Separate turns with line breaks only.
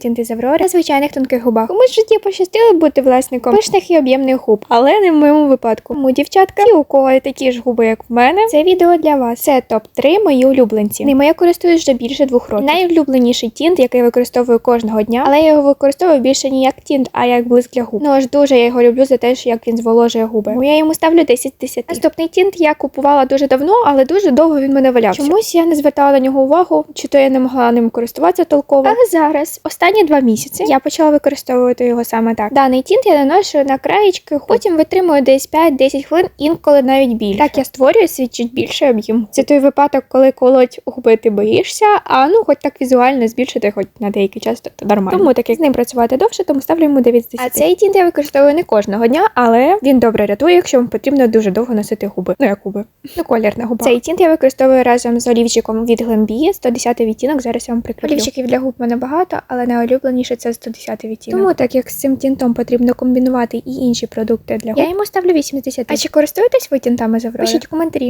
Тінти з на звичайних тонких губах. Комусь в житті пощастило бути власником пишних і об'ємних губ, але не в моєму випадку. Тому дівчатка, ті, у кого такі ж губи, як в мене, це відео для вас. Це топ 3 мої улюбленці. Ними я користуюсь вже більше двох років. Найулюбленіший тінт, який використовую кожного дня, але я його використовую більше не як тінт, а як блиск для губ. Ну аж дуже я його люблю за те, що як він зволожує губи. Тому я йому ставлю 10 з 10. Наступний тінт я купувала дуже давно, але дуже довго він мене валявся. Чомусь я не звертала на нього увагу, чи то я не могла ним користуватися толково. Але зараз, останні два місяці, я почала використовувати його саме так. Даний тінт я наношу на краєчки, потім витримую десь 5-10 хвилин, інколи навіть більше. Так я створюю свій чуть більший об'єм. Це той випадок, коли колоть губи ти боїшся, а ну хоч так візуально збільшити, хоч на деякий час, то нормально. Тому так як з ним працювати довше, тому ставлю йому 9 з 10. А цей тінт я використовую не кожного дня, але він добре рятує, якщо вам потрібно дуже довго носити губи. Ну як губи, ну колір на губах. Цей тінт я використовую разом з олівчиком від Глембії, 110 відтінок. Зараз я вам прикріплю. Олівчиків для губ мене багато, але найулюбленіше це 110 відтінок. Тому так як з цим тінтом потрібно комбінувати і інші продукти для губ, я йому ставлю 80. А чи користуєтесь ви тінтами з Аврори? Пишіть в коментарі.